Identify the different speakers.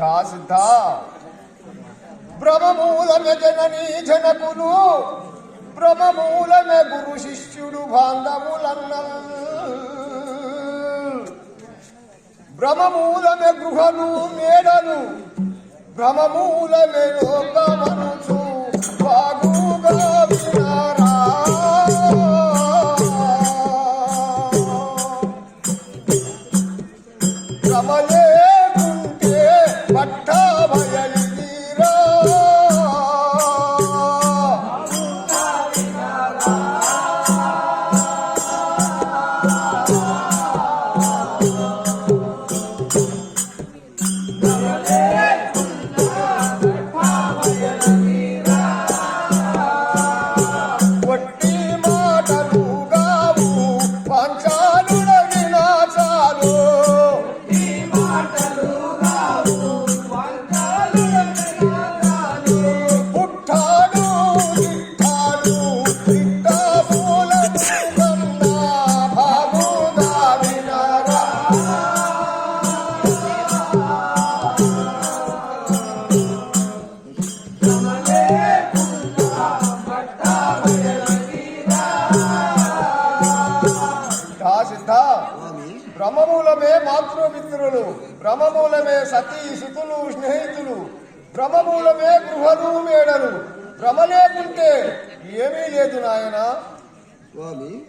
Speaker 1: సిద్ధా సిద్ధా బ్రహ్మమూలమే జననీ జనకులు బ్రహ్మమూలమే గురు శిష్యుడు బాంధవులన్న బ్రహ్మమూలమే గృహలు మేడలు బ్రహ్మమూలమే లోకమనుచు బాగుగా వినారా? బ్రహ్మమూలమే మాతృమిత్రులు బ్రహ్మమూలమే సతీ సుతులు స్నేహితులు బ్రహ్మమూలమే గృహలు మేడలు. భ్రమ లేకుంటే ఏమీ లేదు నాయనా.
Speaker 2: స్వామి